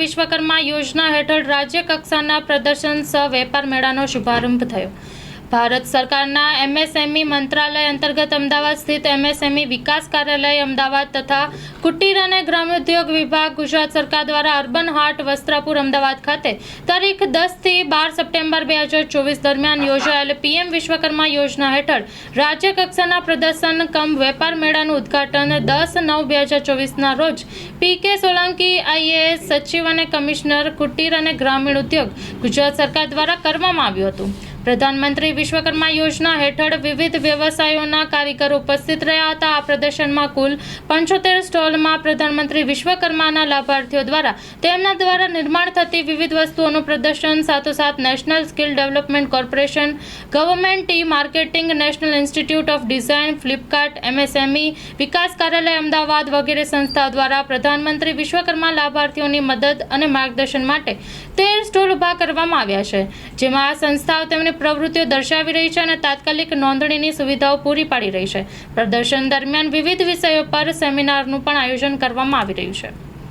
વિશ્વકર્મા યોજના હેઠળ રાજ્ય કક્ષાના પ્રદર્શન સહ વેપાર મેળાનો શુભારંભ થયો. ભારત સરકારના એમએસએમઈ મંત્રાલય અંતર્ગત અમદાવાદ સ્થિત એમએસએમઈ વિકાસ કાર્યાલય અમદાવાદ તથા કુટીર અને ગ્રામોદ્યોગ વિભાગ ગુજરાત સરકાર દ્વારા અર્બન હાટ વસ્ત્રાપુર અમદાવાદ ખાતે તારીખ દસથી બાર સપ્ટેમ્બર બે હજાર ચોવીસ દરમિયાન યોજાયેલ પીએમ વિશ્વકર્મા યોજના હેઠળ રાજ્ય કક્ષાના પ્રદર્શન કમ વેપાર મેળાનું ઉદ્ઘાટન દસ નવ બે હજાર ચોવીસના રોજ પી કે સોલંકી આઈએએસ સચિવ અને કમિશનર કુટીર અને ગ્રામીણ ઉદ્યોગ ગુજરાત સરકાર દ્વારા કરવામાં આવ્યું હતું. પ્રધાનમંત્રી વિશ્વકર્મા યોજના હેઠળ વિવિધ વ્યવસાયોના કારીગરો ઉપસ્થિત રહ્યા હતા. આ પ્રદર્શનમાં કુલ પંચોતેર સ્ટોલમાં પ્રધાનમંત્રી વિશ્વકર્માના લાભાર્થીઓ દ્વારા તેમના દ્વારા નિર્માણ થતી વિવિધ વસ્તુઓનું પ્રદર્શન, સાથોસાથ national skill development corporation, government T marketing national institute of design, Flipkart, MSME, વિકાસ કાર્યાલય, અમદાવાદ વગેરે સંસ્થાઓ દ્વારા પ્રધાનમંત્રી વિશ્વકર્મા લાભાર્થીઓની મદદ અને માર્ગદર્શન માટે તેર સ્ટોલ ઊભા કરવામાં આવ્યા છે. જેમાં આ સંસ્થાઓ તેમની પ્રવૃત્તિઓ દર્શાવી રહી છે અને તાત્કાલિક નોંધણીની સુવિધાઓ પૂરી પાડી રહી છે. પ્રદર્શન દરમિયાન વિવિધ વિષયો પર સેમિનારનું પણ આયોજન કરવામાં આવી રહ્યું છે.